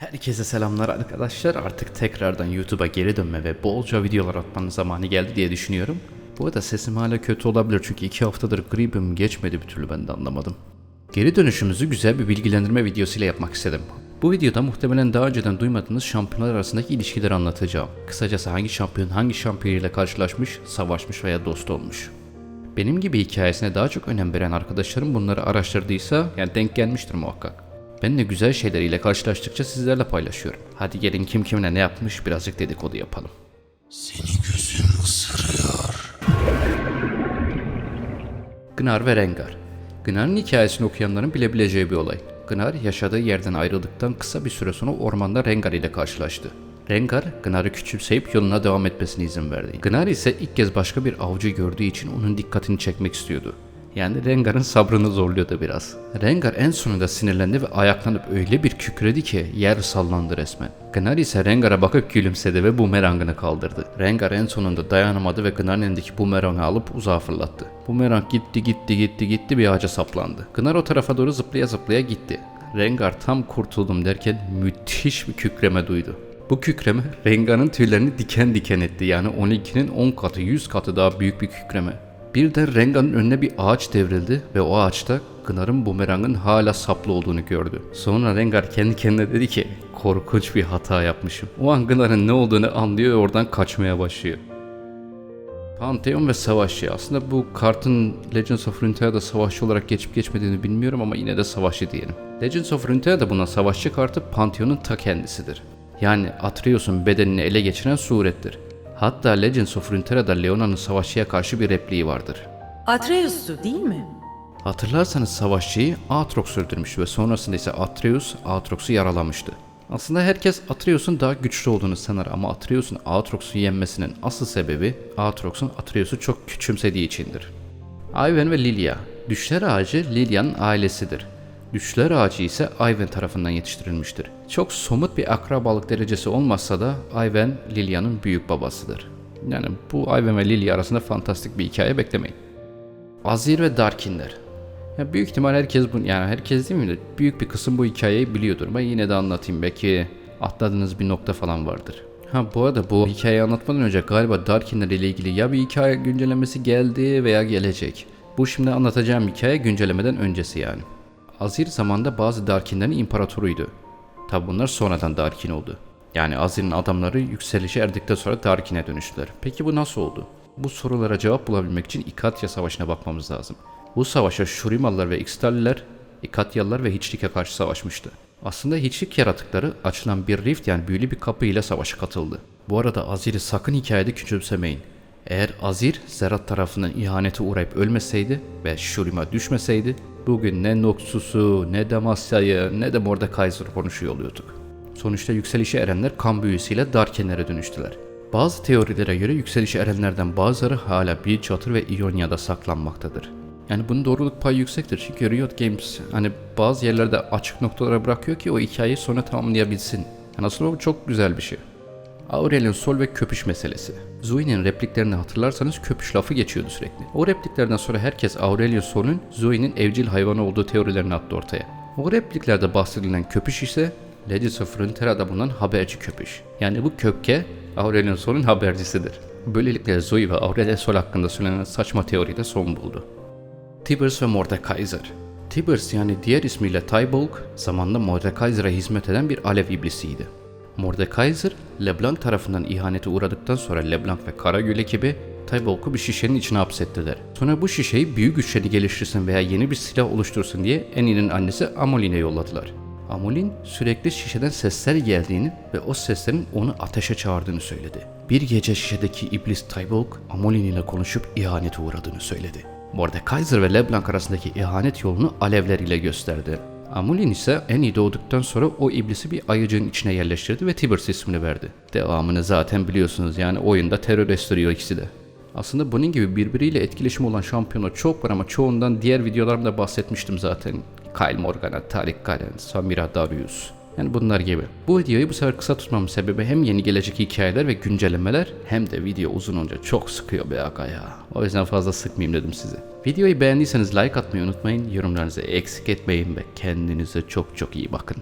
Herkese selamlar arkadaşlar. Artık tekrardan YouTube'a geri dönme ve bolca videolar atmanın zamanı geldi diye düşünüyorum. Bu arada sesim hala kötü olabilir çünkü iki haftadır gripim geçmedi bir türlü ben de anlamadım. Geri dönüşümüzü güzel bir bilgilendirme videosuyla yapmak istedim. Bu videoda muhtemelen daha önceden duymadığınız şampiyonlar arasındaki ilişkileri anlatacağım. Kısacası hangi şampiyon hangi şampiyon ile karşılaşmış, savaşmış veya dost olmuş. Benim gibi hikayesine daha çok önem veren arkadaşlarım bunları araştırdıysa yani denk gelmiştir muhakkak. Ben de güzel şeyleriyle karşılaştıkça sizlerle paylaşıyorum. Hadi gelin kim kimine ne yapmış birazcık dedikodu yapalım. Seni gözüm ısırıyor. Gnar ve Rengar. Gnar'ın hikayesini okuyanların bilebileceği bir olay. Gnar yaşadığı yerden ayrıldıktan kısa bir süre sonra ormanda Rengar ile karşılaştı. Rengar, Gnar'ı küçümseyip yoluna devam etmesine izin verdi. Gnar ise ilk kez başka bir avcı gördüğü için onun dikkatini çekmek istiyordu. Yani Rengar'ın sabrını zorluyordu biraz. Rengar en sonunda sinirlendi ve ayaklanıp öyle bir kükredi ki yer sallandı resmen. Gnar ise Rengar'a bakıp gülümsedi ve bumerangını kaldırdı. Rengar en sonunda dayanamadı ve Gnar'ın elindeki bumerangı alıp uzağa fırlattı. Bumerang gitti gitti gitti gitti bir ağaca saplandı. Gnar o tarafa doğru zıplaya zıplaya gitti. Rengar tam kurtuldum derken müthiş bir kükreme duydu. Bu kükreme Rengar'ın tüylerini diken diken etti. Yani 12'nin 10 katı 100 katı daha büyük bir kükreme. Birden Rengar'ın önüne bir ağaç devrildi ve o ağaçta Gınar'ın bumerangın hala saplı olduğunu gördü. Sonra Rengar kendi kendine dedi ki korkunç bir hata yapmışım. O an Gınar'ın ne olduğunu anlıyor ve oradan kaçmaya başlıyor. Pantheon ve Savaşçı. Aslında bu kartın Legends of Runeterra'da savaşçı olarak geçip geçmediğini bilmiyorum ama yine de savaşçı diyelim. Legends of Runeterra'da buna savaşçı kartı Pantheon'un ta kendisidir. Yani Atreus'un bedenini ele geçiren surettir. Hatta Legends of Runeterra'da Leona'nın savaşçıya karşı bir repliği vardır. Atreus'tu değil mi? Hatırlarsanız savaşçıyı Aatrox öldürmüş ve sonrasında ise Atreus Aatrox'u yaralamıştı. Aslında herkes Atreus'un daha güçlü olduğunu sanır ama Atreus'un Aatrox'u yenmesinin asıl sebebi Aatrox'un Atreus'u çok küçümsediği içindir. Ivan ve Lilia. Düşler ağacı Lilia'nın ailesidir. Düşler ağacı ise Ivan tarafından yetiştirilmiştir. Çok somut bir akrabalık derecesi olmazsa da Ivan Lilia'nın büyük babasıdır. Yani bu Ivan ve Lilia arasında fantastik bir hikaye beklemeyin. Azir ve Darkinler. Ya büyük ihtimal herkes bu yani herkes değil mi büyük bir kısım bu hikayeyi biliyordur. Ben yine de anlatayım belki atladığınız bir nokta falan vardır. Ha bu arada bu hikayeyi anlatmadan önce galiba Darkinler ile ilgili ya bir hikaye güncellemesi geldi veya gelecek. Bu şimdi anlatacağım hikaye güncellemeden öncesi yani. Azir zamanda bazı Darkinlerin imparatoruydu. Tabi bunlar sonradan Darkin oldu. Yani Azir'in adamları yükselişe erdikten sonra Darkin'e dönüştüler. Peki bu nasıl oldu? Bu sorulara cevap bulabilmek için İkatya Savaşı'na bakmamız lazım. Bu savaşa Şurimalılar ve İkstalliler, İkatyalılar ve Hiçlik'e karşı savaşmıştı. Aslında Hiçlik yaratıkları açılan bir rift yani büyülü bir kapı ile savaşa katıldı. Bu arada Azir'i sakın hikayede küçümsemeyin. Eğer Azir, Zerat tarafından ihanete uğrayıp ölmeseydi ve Shurima düşmeseydi, bugün ne Noxus'u, ne Damasya'yı, ne de Mordekaiser'ı konuşuyor oluyorduk. Sonuçta yükselişe erenler kan büyüsüyle Darkenlere dönüştüler. Bazı teorilere göre yükselişe erenlerden bazıları hala bir çatır ve İonya'da saklanmaktadır. Yani bunun doğruluk payı yüksektir çünkü Riot Games hani bazı yerlerde açık noktalara bırakıyor ki o hikayeyi sonra tamamlayabilsin. Yani aslında bu çok güzel bir şey. Aurelion Sol ve köpüş meselesi. Zoe'nin repliklerini hatırlarsanız köpüş lafı geçiyordu sürekli. O repliklerden sonra herkes Aurelion Sol'un Zoe'nin evcil hayvanı olduğu teorilerini attı ortaya. O repliklerde bahsedilen köpüş ise Legends of Runeterra'da bulunan haberci köpüş. Yani bu köpke Aurelion Sol'un habercisidir. Böylelikle Zoe ve Aurelion Sol hakkında söylenen saçma teori de son buldu. Tibers ve Mordekaiser Tibers yani diğer ismiyle Tybolg zamanında Mordekaiser'a hizmet eden bir alev iblisiydi. Mordekaiser, LeBlanc tarafından ihanete uğradıktan sonra LeBlanc ve Karagül ekibi Tybolg'u bir şişenin içine hapsettiler. Sonra bu şişeyi büyü güçleri geliştirsin veya yeni bir silah oluştursun diye Annie'nin annesi Amolin'e yolladılar. Amolin sürekli şişeden sesler geldiğini ve o seslerin onu ateşe çağırdığını söyledi. Bir gece şişedeki iblis Tybolg, Amolin ile konuşup ihanete uğradığını söyledi. Mordekaiser ve LeBlanc arasındaki ihanet yolunu alevler ile gösterdi. Amulin ise Annie doğduktan sonra o iblisi bir ayıcığın içine yerleştirdi ve Tibers ismini verdi. Devamını zaten biliyorsunuz yani oyunda terör estiriyor ikisi de. Aslında bunun gibi birbiriyle etkileşim olan şampiyonu çok var ama çoğundan diğer videolarımda bahsetmiştim zaten. Kyle Morgana, Tariq Galen, Samira Darius. Yani bunlar gibi. Bu videoyu bu sefer kısa tutmamın sebebi hem yeni gelecek hikayeler ve güncellemeler hem de video uzun olunca çok sıkıyor be aga ya. O yüzden fazla sıkmayayım dedim size. Videoyu beğendiyseniz like atmayı unutmayın, yorumlarınızı eksik etmeyin ve kendinize çok çok iyi bakın.